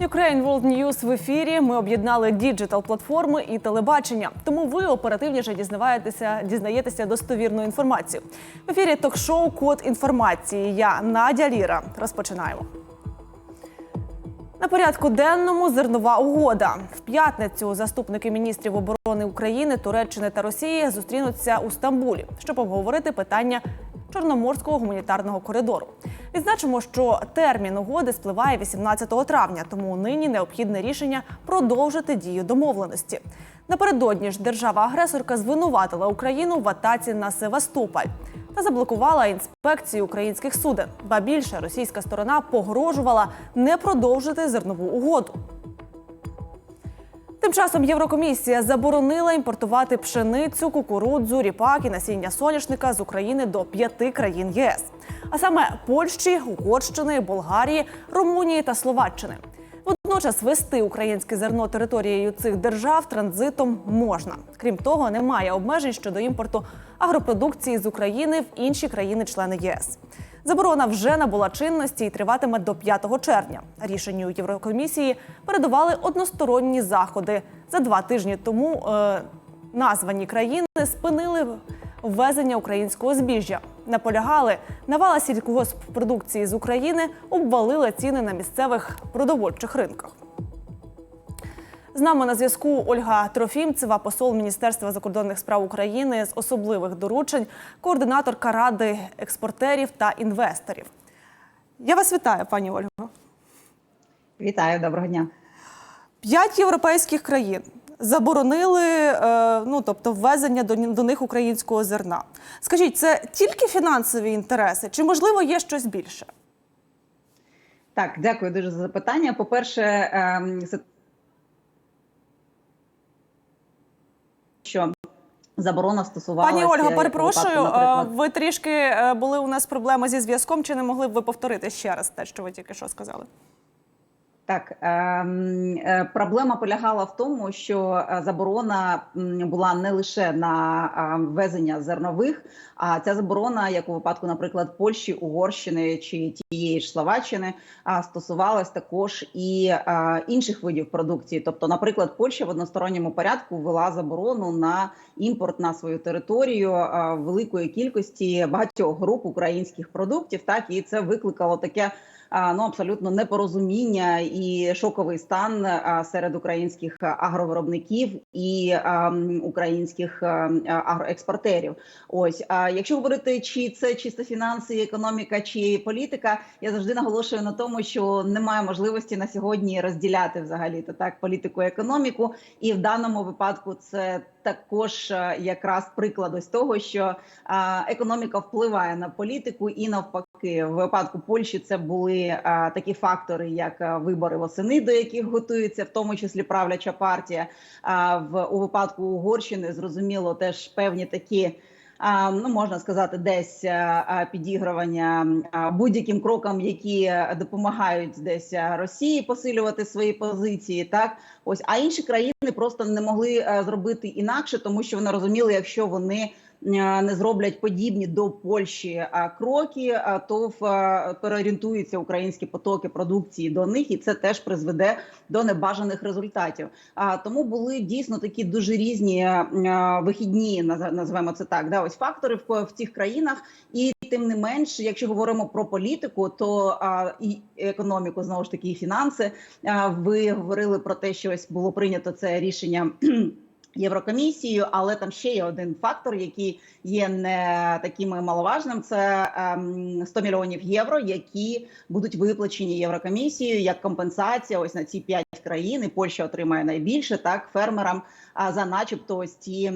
Ukraine World News в ефірі. Ми об'єднали діджитал платформи і телебачення. Тому ви оперативніше дізнаєтеся, дізнаєтеся достовірну інформацію. В ефірі ток-шоу Код інформації. Я Надя Ліра. Розпочинаємо. На порядку денному зернова угода. В п'ятницю заступники міністрів оборони України, Туреччини та Росії зустрінуться у Стамбулі, щоб обговорити питання Чорноморського гуманітарного коридору. Відзначимо, що термін угоди спливає 18 травня, тому нині необхідне рішення продовжити дію домовленості. Напередодні ж держава-агресорка звинуватила Україну в атаці на Севастополь та заблокувала інспекцію українських суден. Ба більше російська сторона погрожувала не продовжити зернову угоду. Тим часом Єврокомісія заборонила імпортувати пшеницю, кукурудзу, ріпак і насіння соняшника з України до п'яти країн ЄС, а саме Польщі, Угорщини, Болгарії, Румунії та Словаччини. Водночас вести українське зерно територією цих держав транзитом можна. Крім того, немає обмежень щодо імпорту агропродукції з України в інші країни-члени ЄС. Заборона вже набула чинності і триватиме до 5 червня. Рішенню Єврокомісії передували односторонні заходи. За два тижні тому е, названі країни спинили ввезення українського збіжжя. Наполягали, навала сільськогоспродукції з України обвалила ціни на місцевих продовольчих ринках. З нами на зв'язку Ольга Трофімцева, посол Міністерства закордонних справ України з особливих доручень, координаторка ради експортерів та інвесторів. Я вас вітаю, пані Ольго. Вітаю, доброго дня. П'ять європейських країн заборонили е, ну, тобто, ввезення до, до них українського зерна. Скажіть, це тільки фінансові інтереси, чи можливо є щось більше? Так, дякую дуже за запитання. По-перше, ем, що заборона стосувалася... Пані Ольга, перепрошую, випадку, е, ви трішки е, були у нас проблеми зі зв'язком. Чи не могли б ви повторити ще раз те, що ви тільки що сказали? Так, ем, е, проблема полягала в тому, що е, заборона була не лише на е, ввезення зернових, а ця заборона, як у випадку, наприклад, Польщі, Угорщини чи тієї ж Словаччини, стосувалась також і е, інших видів продукції. Тобто, наприклад, Польща в односторонньому порядку ввела заборону на імпорт на свою територію великої кількості багатьох груп українських продуктів. Так і це викликало таке ну абсолютно непорозуміння і шоковий стан серед українських агровиробників і українських агроекспортерів. Ось а якщо говорити, чи це чисто фінанси, економіка чи політика, я завжди наголошую на тому, що немає можливості на сьогодні розділяти взагалі то так політику і економіку, і в даному випадку це також якраз приклад ось того, що економіка впливає на політику і навпаки, в випадку Польщі це були а, такі фактори, як вибори восени, до яких готується, в тому числі правляча партія. А в у випадку Угорщини зрозуміло теж певні такі. Ну можна сказати, десь підігрування будь-яким крокам, які допомагають десь Росії посилювати свої позиції, так ось а інші країни просто не могли зробити інакше, тому що вони розуміли, якщо вони не зроблять подібні до Польщі кроки, а, то переорієнтуються українські потоки продукції до них, і це теж призведе до небажаних результатів. А тому були дійсно такі дуже різні вихідні, наз- назвемо це так. Да, ось фактори в, в цих країнах, і тим не менш, якщо говоримо про політику, то і економіку знову ж таки і фінанси. Ви говорили про те, що ось було прийнято це рішення. Єврокомісією, але там ще є один фактор, який є не таким маловажним. Це ем, 100 мільйонів євро, які будуть виплачені Єврокомісією як компенсація. Ось на ці п'ять країн. І Польща отримає найбільше так фермерам. За, начебто, ось ті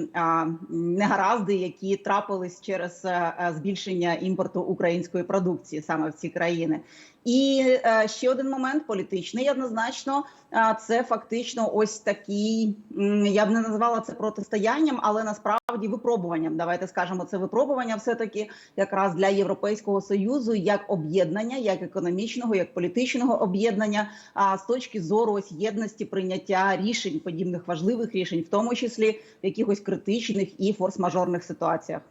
негаразди, які трапились через а, а, збільшення імпорту української продукції саме в ці країни. І е, ще один момент політичний однозначно. Це фактично ось такий. Я б не назвала це протистоянням, але насправді випробуванням. Давайте скажемо, це випробування, все таки якраз для європейського союзу як об'єднання, як економічного, як політичного об'єднання. А з точки зору ось єдності прийняття рішень, подібних важливих рішень, в тому числі в якихось критичних і форс-мажорних ситуаціях.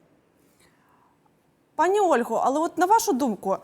Пані Ольго, але от на вашу думку,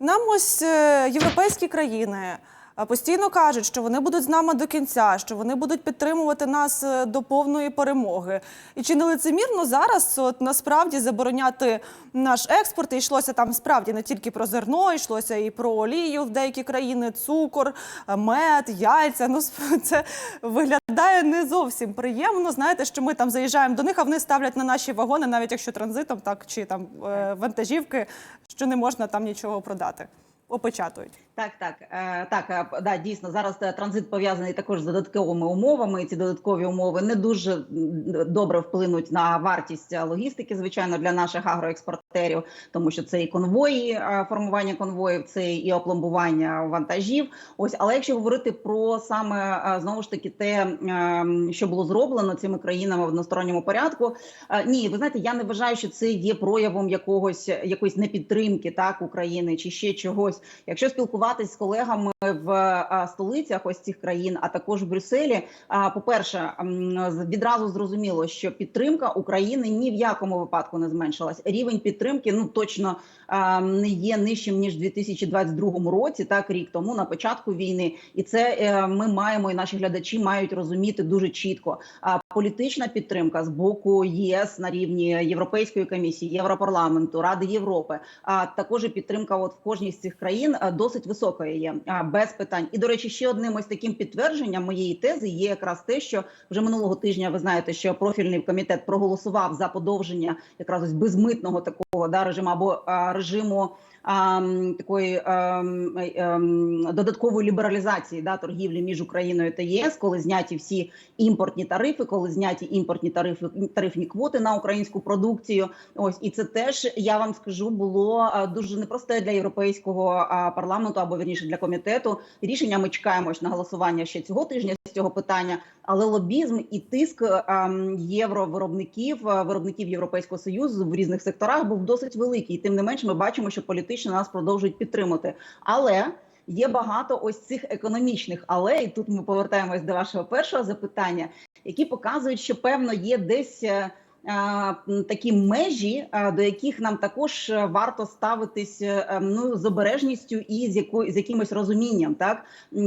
нам ось е, європейські країни постійно кажуть, що вони будуть з нами до кінця, що вони будуть підтримувати нас е, до повної перемоги. І чи не лицемірно зараз от насправді забороняти наш експорт? І йшлося там справді не тільки про зерно, йшлося і про олію в деякі країни, цукор, е, мед, яйця. Ну це виглядає не зовсім приємно. Знаєте, що ми там заїжджаємо до них, а вони ставлять на наші вагони, навіть якщо транзитом, так чи там е, вантажівки, що не можна там нічого продати. Опечатують. Так, так, е, так, е, да, дійсно зараз е, транзит пов'язаний також з додатковими умовами. Ці додаткові умови не дуже добре вплинуть на вартість логістики, звичайно, для наших агроекспортерів, тому що це і конвої, формування конвоїв, це і опломбування вантажів. Ось, але якщо говорити про саме знову ж таки те, е, що було зроблено цими країнами в односторонньому порядку, ні, ви знаєте, я не вважаю, що це є проявом якогось якоїсь непідтримки так України чи ще чогось. Якщо спілкуватися з колегами в столицях ось цих країн, а також в Брюсселі, а, по-перше, з- відразу зрозуміло, що підтримка України ні в якому випадку не зменшилась. Рівень підтримки ну точно не є нижчим ніж в 2022 році, так рік тому на початку війни, і це е, ми маємо, і наші глядачі мають розуміти дуже чітко. А політична підтримка з боку ЄС на рівні Європейської комісії, Європарламенту, Ради Європи, а також підтримка от в кожній з цих країн а, досить високою є а, без питань. І до речі, ще одним ось таким підтвердженням моєї тези є якраз те, що вже минулого тижня ви знаєте, що профільний комітет проголосував за подовження якраз ось безмитного такого да режиму або а, режиму. Такої додаткової лібералізації да торгівлі між Україною та ЄС, коли зняті всі імпортні тарифи, коли зняті імпортні тарифи тарифні квоти на українську продукцію. Ось і це теж я вам скажу було дуже непросте для європейського парламенту або вірніше для комітету. Рішення ми чекаємо на голосування ще цього тижня з цього питання. Але лобізм і тиск євровиробників, виробників Європейського союзу в різних секторах був досить великий. Тим не менш, ми бачимо, що політично нас продовжують підтримати. Але є багато ось цих економічних, але і тут ми повертаємось до вашого першого запитання, які показують, що певно є десь. Такі межі, до яких нам також е, варто ставитись е, ем, ну з обережністю і з якою з якимось розумінням, так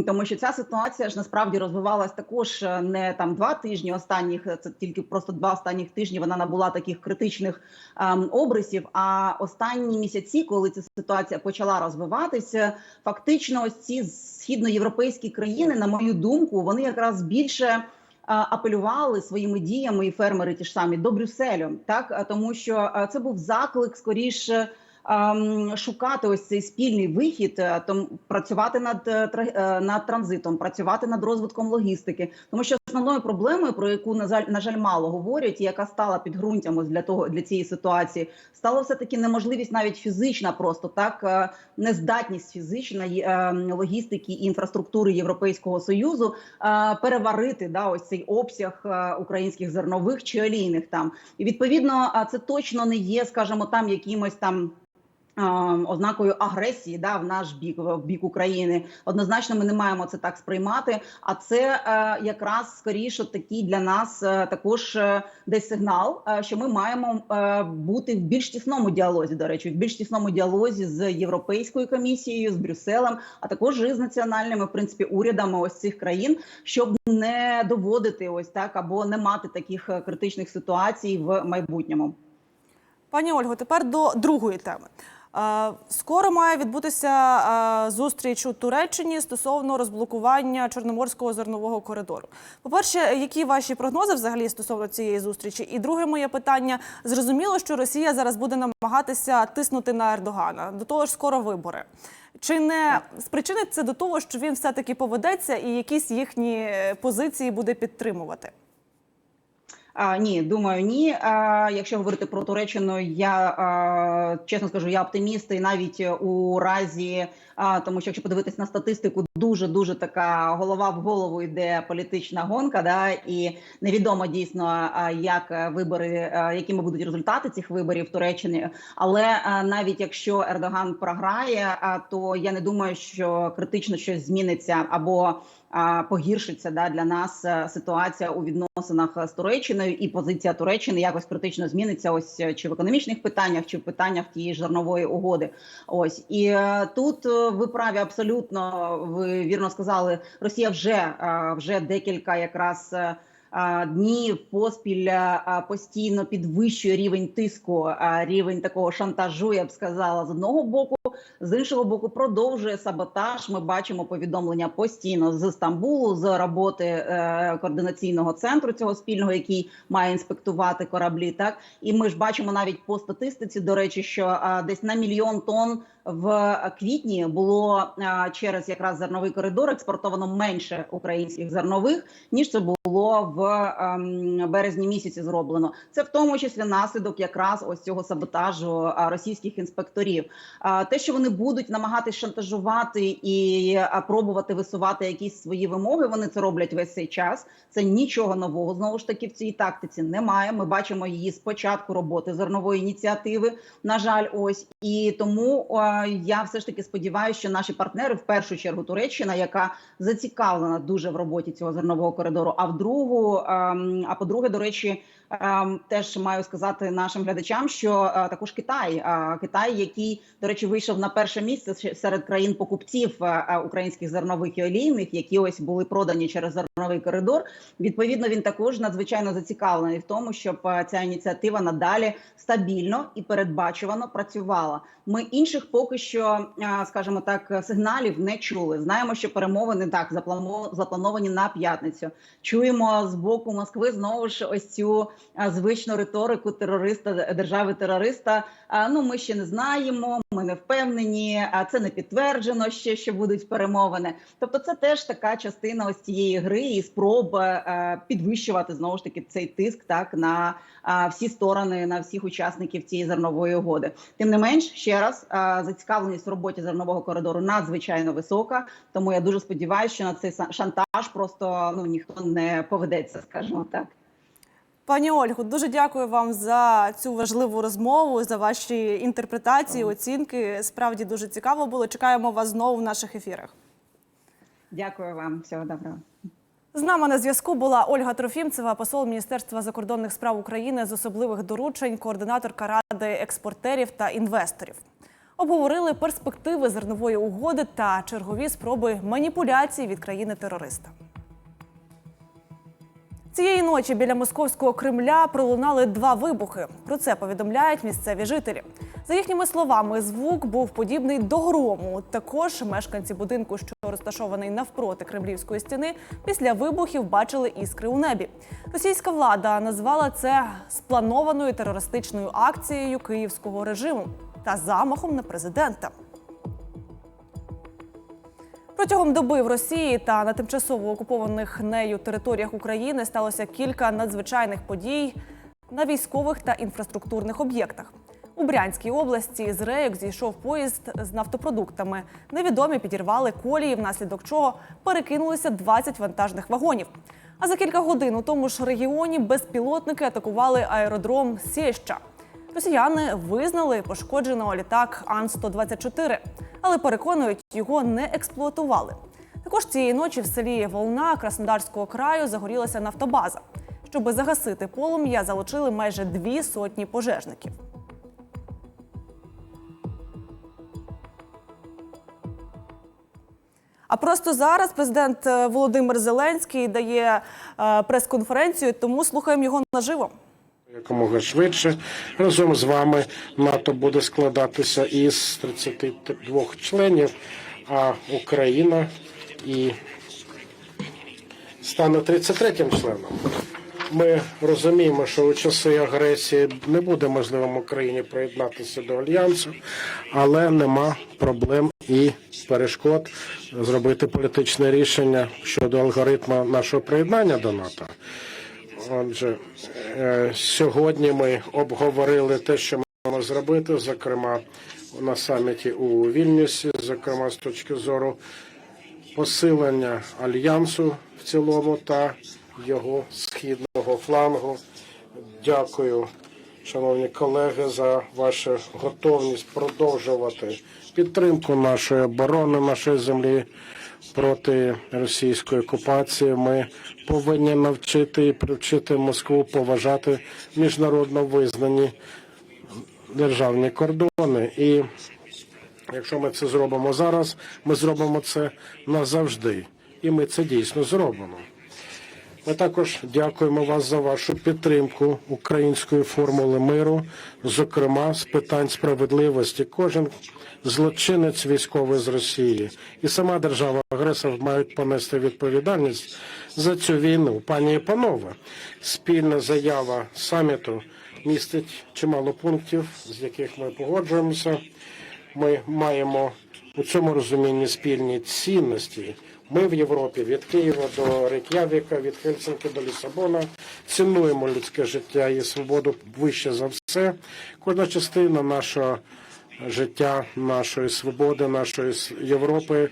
тому що ця ситуація ж насправді розвивалась також е, не там два тижні останніх, це тільки просто два останніх тижні. Вона набула таких критичних ем, обрисів. А останні місяці, коли ця ситуація почала розвиватися, фактично, ось ці східноєвропейські країни, на мою думку, вони якраз більше. Апелювали своїми діями і фермери ті ж самі до Брюсселю, так? Тому що це був заклик скоріше шукати ось цей спільний вихід, е, том працювати над е, е, над транзитом, працювати над розвитком логістики, тому що основною проблемою, про яку на жаль, на жаль, мало говорять, і яка стала підґрунтям ось для того для цієї ситуації, стала все таки неможливість навіть фізична, просто так нездатність фізична е, логістики і інфраструктури Європейського союзу переварити да ось цей обсяг українських зернових чи олійних там. І відповідно, це точно не є, скажімо, там якимось там. Ознакою агресії да в наш бік в бік України однозначно ми не маємо це так сприймати. А це е, якраз скоріше такий для нас е, також е, десь сигнал, е, що ми маємо е, бути в більш тісному діалозі. До речі, в більш тісному діалозі з європейською комісією, з Брюсселем, а також і з національними в принципі урядами ось цих країн, щоб не доводити ось так або не мати таких е, критичних ситуацій в майбутньому. Пані Ольго, тепер до другої теми. Скоро має відбутися зустріч у Туреччині стосовно розблокування Чорноморського зернового коридору. По-перше, які ваші прогнози взагалі стосовно цієї зустрічі? І друге моє питання: зрозуміло, що Росія зараз буде намагатися тиснути на Ердогана. До того ж, скоро вибори. Чи не спричинить це до того, що він все таки поведеться і якісь їхні позиції буде підтримувати? А, ні, думаю, ні. А, якщо говорити про Туреччину, я а, чесно скажу, я оптиміст, і навіть у разі, а, тому що якщо подивитись на статистику, дуже дуже така голова в голову йде політична гонка. Да, і невідомо дійсно, як вибори, а, якими будуть результати цих виборів в Туреччині. Але навіть якщо Ердоган програє, то я не думаю, що критично щось зміниться або погіршиться да для нас е, ситуація у відносинах з Туреччиною, і позиція Туреччини якось критично зміниться. Ось е, чи в економічних питаннях, чи в питаннях тієї ж угоди. Ось і е, тут е, ви праві абсолютно. Ви вірно сказали. Росія вже е, вже декілька якраз. е, е, Днів поспіль постійно підвищує рівень тиску, рівень такого шантажу, я б сказала, з одного боку, з іншого боку, продовжує саботаж. Ми бачимо повідомлення постійно з Стамбулу, з роботи координаційного центру цього спільного, який має інспектувати кораблі. Так і ми ж бачимо навіть по статистиці, до речі, що десь на мільйон тонн в квітні було через якраз зерновий коридор експортовано менше українських зернових ніж це було в ем, березні місяці. Зроблено це в тому числі наслідок якраз ось цього саботажу російських інспекторів. Те, що вони будуть намагатись шантажувати і пробувати висувати якісь свої вимоги, вони це роблять весь цей час. Це нічого нового знову ж таки в цій тактиці немає. Ми бачимо її з початку роботи зернової ініціативи. На жаль, ось і тому я все ж таки сподіваюся, що наші партнери, в першу чергу Туреччина, яка зацікавлена дуже в роботі цього зернового коридору. А в другу, ем, а по-друге, до речі, теж маю сказати нашим глядачам, що е, також Китай, е, Китай, який до речі, вийшов на перше місце серед країн покупців е, українських зернових і олійних, які ось були продані через зерновий коридор. Відповідно, він також надзвичайно зацікавлений в тому, щоб ця ініціатива надалі стабільно і передбачувано працювала. Ми інших поки що, скажімо так, сигналів не чули. Знаємо, що перемовини так заплановані на п'ятницю. Чуємо з боку Москви знову ж ось цю звичну риторику терориста держави терориста. А, Ну ми ще не знаємо, ми не впевнені. А це не підтверджено ще, що будуть перемовини. Тобто, це теж така частина ось цієї гри і спроба е, підвищувати знову ж таки цей тиск так на всі сторони, на всіх учасників цієї зернової угоди. Тим не менш, ще раз зацікавленість в роботі зернового коридору надзвичайно висока. Тому я дуже сподіваюся, що на цей шантаж просто ну ніхто не поведеться, скажімо так. Пані Ольгу, дуже дякую вам за цю важливу розмову, за ваші інтерпретації, оцінки. Справді дуже цікаво було. Чекаємо вас знову в наших ефірах. Дякую вам, всього доброго. З нами на зв'язку була Ольга Трофімцева, посол Міністерства закордонних справ України з особливих доручень, координаторка ради експортерів та інвесторів. Обговорили перспективи зернової угоди та чергові спроби маніпуляцій від країни-терориста. Цієї ночі біля московського Кремля пролунали два вибухи. Про це повідомляють місцеві жителі. За їхніми словами, звук був подібний до грому. Також мешканці будинку, що розташований навпроти кремлівської стіни, після вибухів бачили іскри у небі. Російська влада назвала це спланованою терористичною акцією київського режиму та замахом на президента. Протягом доби в Росії та на тимчасово окупованих нею територіях України сталося кілька надзвичайних подій на військових та інфраструктурних об'єктах. У Брянській області з рейок зійшов поїзд з нафтопродуктами. Невідомі підірвали колії, внаслідок чого перекинулися 20 вантажних вагонів. А за кілька годин у тому ж регіоні безпілотники атакували аеродром Сєща. Росіяни визнали пошкодженого літак Ан-124, але переконують, його не експлуатували. Також цієї ночі в селі Волна Краснодарського краю загорілася нафтобаза. Щоби загасити полум'я, залучили майже дві сотні пожежників. А просто зараз президент е, Володимир Зеленський дає е, прес-конференцію, тому слухаємо його наживо. Якомога швидше разом з вами НАТО буде складатися із 32 членів, а Україна і стане 33-м членом. Ми розуміємо, що у часи агресії не буде можливим Україні приєднатися до альянсу, але нема проблем і перешкод зробити політичне рішення щодо алгоритму нашого приєднання до НАТО. Отже, е, сьогодні ми обговорили те, що ми маємо зробити, зокрема на саміті у Вільнюсі, зокрема з точки зору посилення альянсу в цілому та його східного флангу. Дякую, шановні колеги, за вашу готовність продовжувати підтримку нашої оборони, нашої землі проти російської окупації. Ми повинні навчити і привчити Москву поважати міжнародно визнані державні кордони і Якщо ми це зробимо зараз, ми зробимо це назавжди. І ми це дійсно зробимо. Ми також дякуємо вас за вашу підтримку української формули миру, зокрема з питань справедливості. Кожен злочинець військовий з Росії і сама держава агресор мають понести відповідальність за цю війну. Пані і панове, спільна заява саміту містить чимало пунктів, з яких ми погоджуємося. Ми маємо у цьому розумінні спільні цінності. Ми в Європі від Києва до Рейк'явіка, від Хельсинки до Лісабона цінуємо людське життя і свободу вище за все. Кожна частина нашого життя, нашої свободи, нашої Європи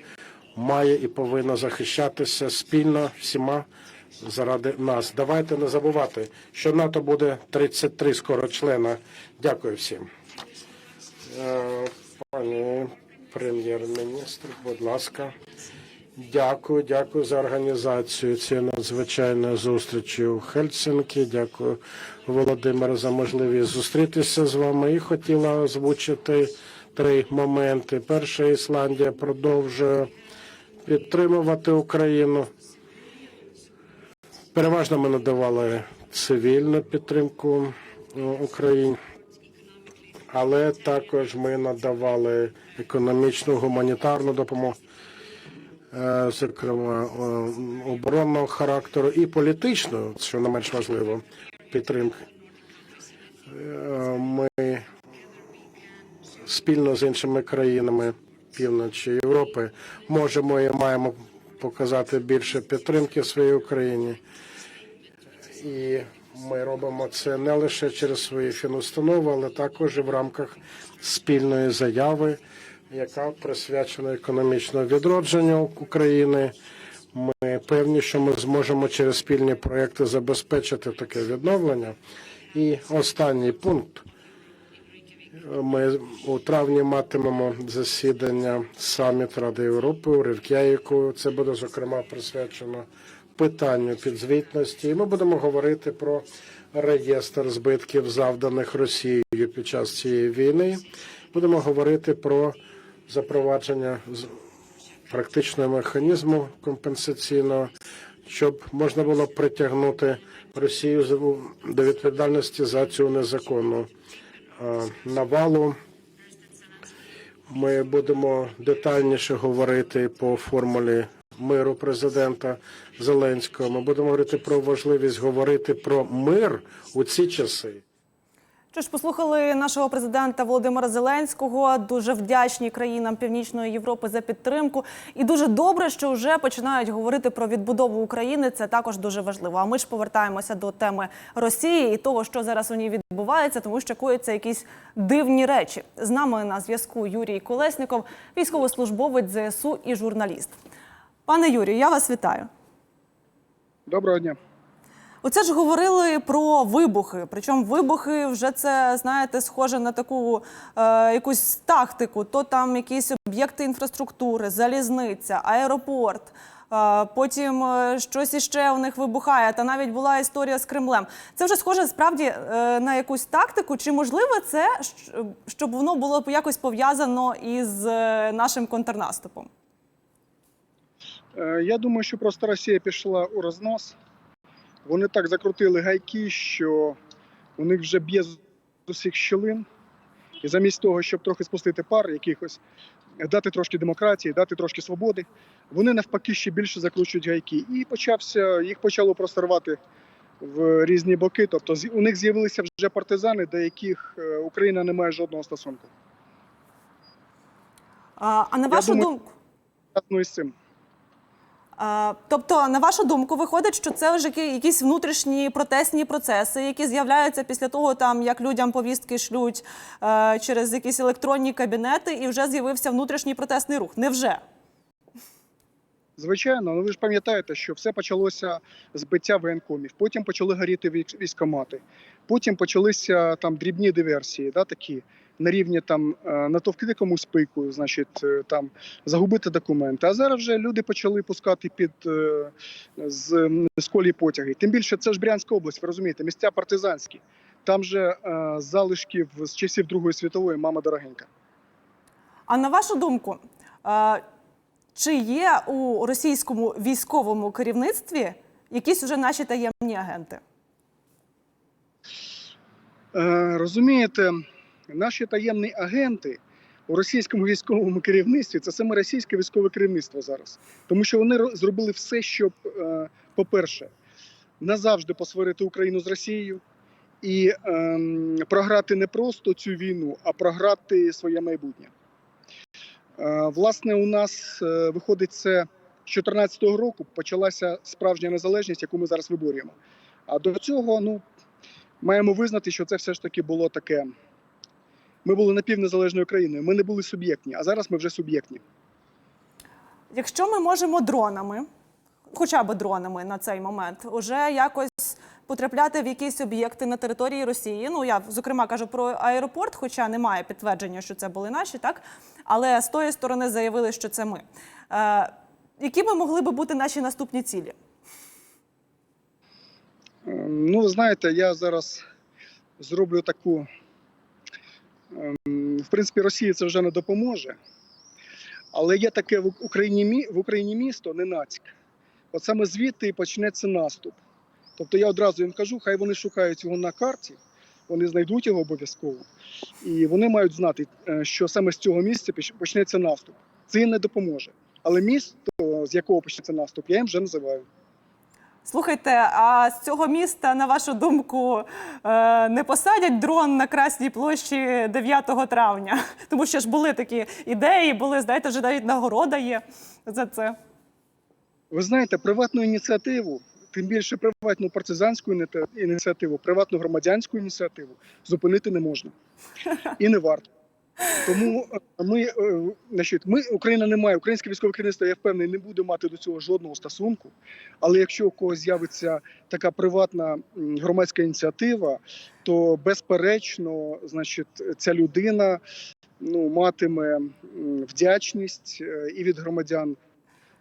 має і повинна захищатися спільно всіма заради нас. Давайте не забувати, що НАТО буде 33 скоро члена. Дякую всім. Е, Пані прем'єр-міністр, будь ласка. Дякую, дякую за організацію цієї надзвичайної зустрічі у Хельсинкі. Дякую, Володимир, за можливість зустрітися з вами. І хотіла озвучити три моменти. Перше, Ісландія продовжує підтримувати Україну. Переважно ми надавали цивільну підтримку е, Україні але також ми надавали економічну гуманітарну допомогу, е, зокрема е, оборонного характеру і політичну, що не менш важливо, підтримки. Ми спільно з іншими країнами півночі Європи можемо і маємо показати більше підтримки своїй Україні. І ми робимо це не лише через свої фінустанови, але також і в рамках спільної заяви, яка присвячена економічному відродженню України. Ми певні, що ми зможемо через спільні проекти забезпечити таке відновлення. І останній пункт. Ми у травні матимемо засідання саміт Ради Європи у Ревкяїку. Це буде зокрема присвячено питанню підзвітності. І ми будемо говорити про реєстр збитків, завданих Росією під час цієї війни. Будемо говорити про запровадження практичного механізму компенсаційного, щоб можна було притягнути Росію до відповідальності за цю незаконну навалу. Ми будемо детальніше говорити по формулі миру президента Зеленського. Ми будемо говорити про важливість говорити про мир у ці часи. Що ж, послухали нашого президента Володимира Зеленського. Дуже вдячні країнам Північної Європи за підтримку. І дуже добре, що вже починають говорити про відбудову України. Це також дуже важливо. А ми ж повертаємося до теми Росії і того, що зараз у ній відбувається, тому що коїться якісь дивні речі. З нами на зв'язку Юрій Колесніков, військовослужбовець ЗСУ і журналіст. Пане Юрію, я вас вітаю. Доброго дня. Оце ж говорили про вибухи. Причому вибухи вже це знаєте схоже на таку е, якусь тактику. То там якісь об'єкти інфраструктури, залізниця, аеропорт. Е, потім е, щось іще у них вибухає. Та навіть була історія з Кремлем. Це вже схоже справді е, на якусь тактику. Чи можливо це щоб воно було якось пов'язано із нашим контрнаступом? Я думаю, що просто Росія пішла у рознос. Вони так закрутили гайки, що у них вже б'є з усіх щілин. І замість того, щоб трохи спустити пар якихось, дати трошки демократії, дати трошки свободи, вони навпаки ще більше закручують гайки. І почався, їх почало просто рвати в різні боки. Тобто у них з'явилися вже партизани, до яких е, Україна не має жодного стосунку. А, а на вашу думаю- думку? Із цим. Тобто, на вашу думку, виходить, що це вже якісь внутрішні протестні процеси, які з'являються після того, там як людям повістки шлють е, через якісь електронні кабінети, і вже з'явився внутрішній протестний рух. Невже? Звичайно, ну ви ж пам'ятаєте, що все почалося з биття воєнкомів. Потім почали горіти військ- військкомати. Потім почалися там дрібні диверсії, да, такі на рівні там е, натовкти комусь пику, значить, е, там загубити документи. А зараз вже люди почали пускати під е, з, з колії потяги. Тим більше це ж Брянська область, ви розумієте, місця партизанські. Там же залишків з часів Другої світової мама дорогенька. А на вашу думку, чи є у російському військовому керівництві якісь уже наші таємні агенти? Розумієте, наші таємні агенти у російському військовому керівництві це саме російське військове керівництво зараз. Тому що вони ро- зробили все, щоб, е, по-перше, назавжди посварити Україну з Росією і ем, програти не просто цю війну, а програти своє майбутнє. Е, власне, у нас е, виходить це з 2014 року почалася справжня незалежність, яку ми зараз виборюємо. А до цього, ну, маємо визнати, що це все ж таки було таке. Ми були напівнезалежною країною, ми не були суб'єктні, а зараз ми вже суб'єктні. Якщо ми можемо дронами, хоча б дронами на цей момент, уже якось потрапляти в якісь об'єкти на території Росії. Ну я зокрема кажу про аеропорт, хоча немає підтвердження, що це були наші, так але з тої сторони заявили, що це ми. Е, які би могли би бути наші наступні цілі? Е, Ну, знаєте, я зараз зроблю таку. Ем, В принципі, Росії це вже не допоможе. Але є таке в Україні, в Україні місто Ненацьк. От саме звідти і почнеться наступ. Тобто я одразу їм кажу, хай вони шукають його на карті, вони знайдуть його обов'язково. І вони мають знати, е, що саме з цього місця поч- почнеться наступ. Це їм не допоможе. Але місто, з якого почнеться наступ, я їм вже називаю. Слухайте, а з цього міста, на вашу думку, е, не посадять дрон на Красній площі 9 травня? Тому що ж були такі ідеї, були, знаєте, вже навіть нагорода є за це. Ви знаєте, приватну ініціативу, тим більше приватну партизанську ініціативу, приватну громадянську ініціативу зупинити не можна і не варто. Тому е, ми, е, значить, ми, Україна не має, українське військове керівництво, я впевнений, не буде мати до цього жодного стосунку. Але якщо у когось з'явиться така приватна громадська ініціатива, то безперечно, значить, ця людина ну, матиме вдячність е, і від громадян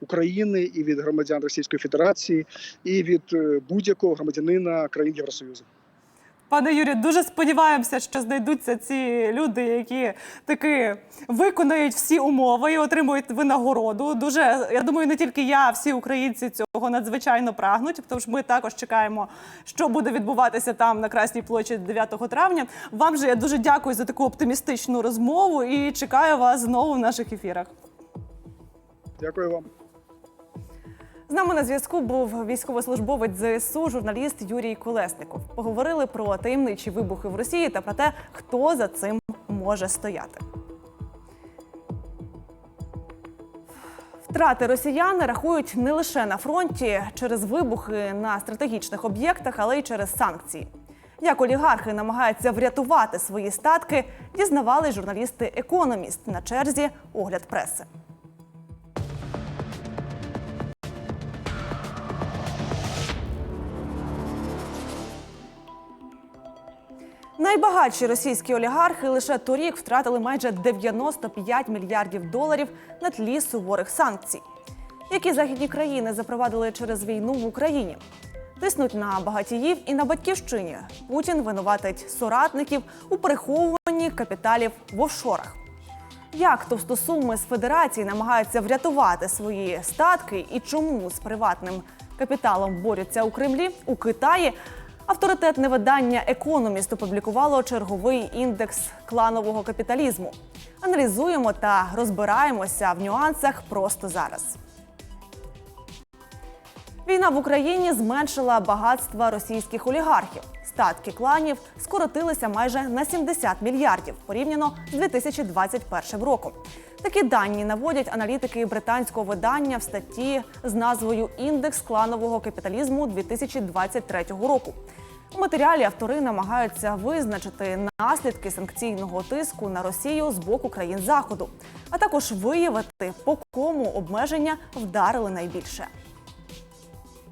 України, і від громадян Російської Федерації, і від будь-якого громадянина країн Євросоюзу. Пане Юрію, дуже сподіваємося, що знайдуться ці люди, які таки виконають всі умови і отримують винагороду. Дуже я думаю, не тільки я, а всі українці цього надзвичайно прагнуть. Що ми також чекаємо, що буде відбуватися там на Красній площі 9 травня. Вам же я дуже дякую за таку оптимістичну розмову і чекаю вас знову в наших ефірах. Дякую вам. Нами на зв'язку був військовослужбовець ЗСУ, журналіст Юрій Колесников. Поговорили про таємничі вибухи в Росії та про те, хто за цим може стояти. Втрати росіяни рахують не лише на фронті через вибухи на стратегічних об'єктах, але й через санкції. Як олігархи намагаються врятувати свої статки, дізнавали журналісти Економіст на черзі огляд преси. Найбагатші російські олігархи лише торік втратили майже 95 мільярдів доларів на тлі суворих санкцій, які західні країни запровадили через війну в Україні. Тиснуть на багатіїв і на батьківщині. Путін винуватить соратників у переховуванні капіталів в офшорах. Як товстосуми з федерації намагаються врятувати свої статки і чому з приватним капіталом борються у Кремлі у Китаї? Авторитетне видання Економіст опублікувало черговий індекс кланового капіталізму. Аналізуємо та розбираємося в нюансах просто зараз. Війна в Україні зменшила багатства російських олігархів. Статки кланів скоротилися майже на 70 мільярдів порівняно з 2021 роком. Такі дані наводять аналітики британського видання в статті з назвою Індекс кланового капіталізму 2023 року. У матеріалі автори намагаються визначити наслідки санкційного тиску на Росію з боку країн Заходу, а також виявити, по кому обмеження вдарили найбільше.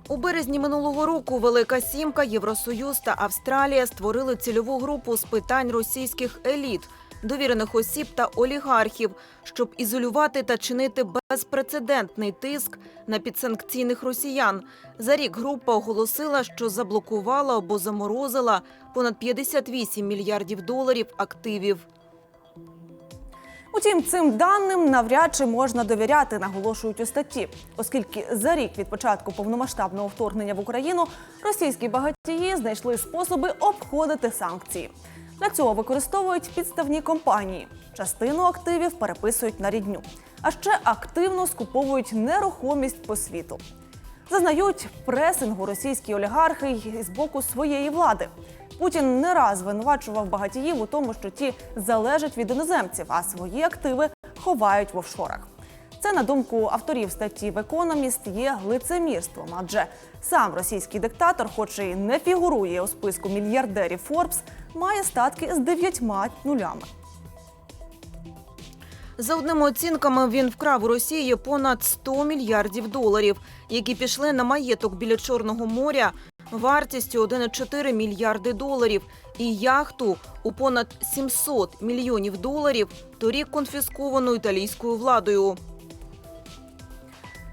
У березні минулого року Велика Сімка, Євросоюз та Австралія створили цільову групу з питань російських еліт, довірених осіб та олігархів, щоб ізолювати та чинити безпрецедентний тиск на підсанкційних росіян. За рік група оголосила, що заблокувала або заморозила понад 58 мільярдів доларів активів. Утім, цим даним навряд чи можна довіряти, наголошують у статті, оскільки за рік від початку повномасштабного вторгнення в Україну російські багатії знайшли способи обходити санкції. Для цього використовують підставні компанії. Частину активів переписують на рідню, а ще активно скуповують нерухомість по світу. Зазнають пресингу російські олігархи з боку своєї влади. Путін не раз звинувачував багатіїв у тому, що ті залежать від іноземців, а свої активи ховають в офшорах. Це, на думку авторів статті в Економіст, є лицемірством, адже сам російський диктатор, хоч і не фігурує у списку мільярдерів Форбс, має статки з дев'ятьма нулями. За одними оцінками він вкрав у Росії понад 100 мільярдів доларів, які пішли на маєток біля Чорного моря вартістю 1,4 мільярди доларів і яхту у понад 700 мільйонів доларів, торік конфісковану італійською владою.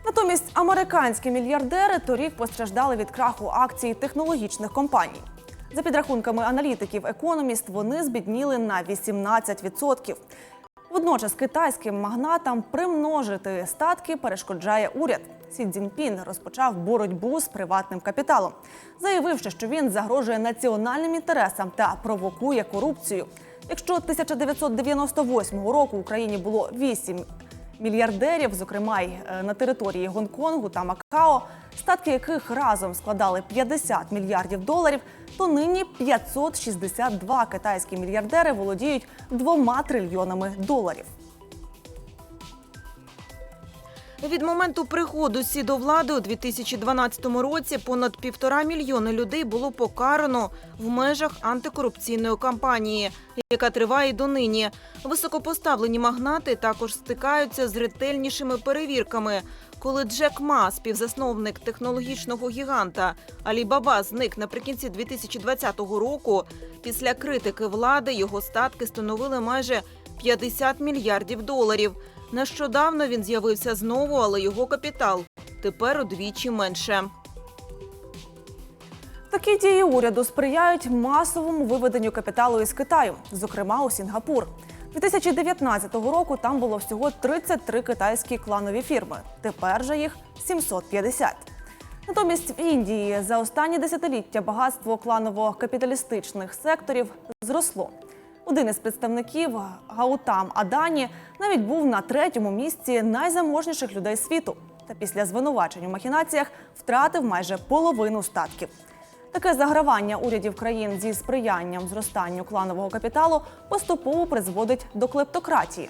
Натомість американські мільярдери торік постраждали від краху акцій технологічних компаній. За підрахунками аналітиків Економіст, вони збідніли на 18%. Водночас китайським магнатам примножити статки перешкоджає уряд. Сі Цзіньпін розпочав боротьбу з приватним капіталом, заявивши, що він загрожує національним інтересам та провокує корупцію. Якщо 1998 року в Україні було 8 мільярдерів, зокрема й е, на території Гонконгу та Макао, статки яких разом складали 50 мільярдів доларів, то нині 562 китайські мільярдери володіють двома трильйонами доларів. Від моменту приходу Сі до влади у 2012 році понад півтора мільйони людей було покарано в межах антикорупційної кампанії, яка триває донині. Високопоставлені магнати також стикаються з ретельнішими перевірками. Коли Джек Ма, співзасновник технологічного гіганта Алібаба, зник наприкінці 2020 року, після критики влади його статки становили майже 50 мільярдів доларів. Нещодавно він з'явився знову, але його капітал тепер удвічі менше. Такі дії уряду сприяють масовому виведенню капіталу із Китаю, зокрема у Сінгапур. 2019 року там було всього 33 китайські кланові фірми. Тепер же їх 750. Натомість в Індії за останні десятиліття багатство кланово-капіталістичних секторів зросло. Один із представників Гаутам Адані навіть був на третьому місці найзаможніших людей світу. Та після звинувачень у махінаціях втратив майже половину статків. Таке загравання урядів країн зі сприянням зростанню кланового капіталу поступово призводить до клептократії.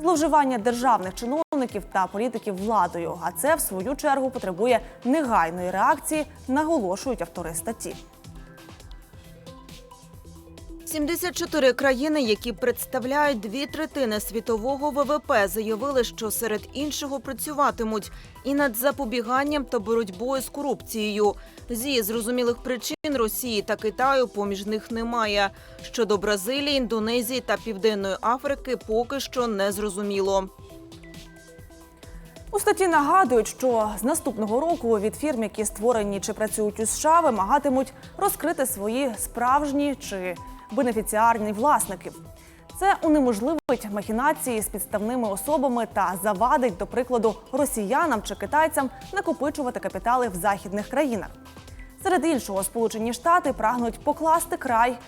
Зловживання державних чиновників та політиків владою, а це в свою чергу потребує негайної реакції, наголошують автори статті. 74 країни, які представляють дві третини світового ВВП, заявили, що серед іншого працюватимуть і над запобіганням та боротьбою з корупцією. Зі зрозумілих причин Росії та Китаю поміж них немає. Щодо Бразилії, Індонезії та Південної Африки поки що не зрозуміло. У статті нагадують, що з наступного року від фірм, які створені чи працюють у США, вимагатимуть розкрити свої справжні чи бенефіціарні власники. Це унеможливить махінації з підставними особами та завадить, до прикладу, росіянам чи китайцям накопичувати капітали в західних країнах. Серед іншого, Сполучені Штати прагнуть покласти край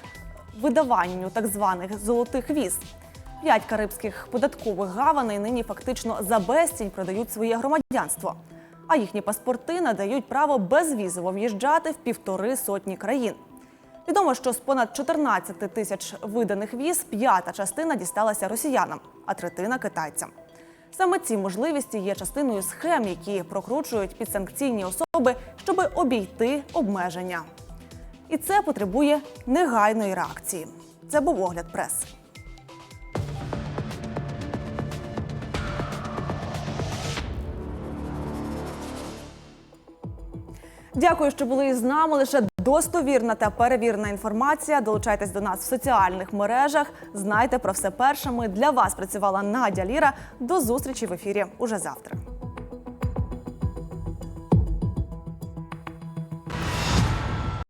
видаванню так званих золотих віз. П'ять карибських податкових гаваней нині фактично за безцінь продають своє громадянство, а їхні паспорти надають право безвізово в'їжджати в півтори сотні країн. Відомо, що з понад 14 тисяч виданих віз п'ята частина дісталася росіянам, а третина китайцям. Саме ці можливості є частиною схем, які прокручують підсанкційні особи, щоб обійти обмеження. І це потребує негайної реакції. Це був огляд преси. Дякую, що були із нами. Лише достовірна та перевірена інформація. Долучайтесь до нас в соціальних мережах. Знайте про все першими. Для вас працювала Надя Ліра. До зустрічі в ефірі уже завтра.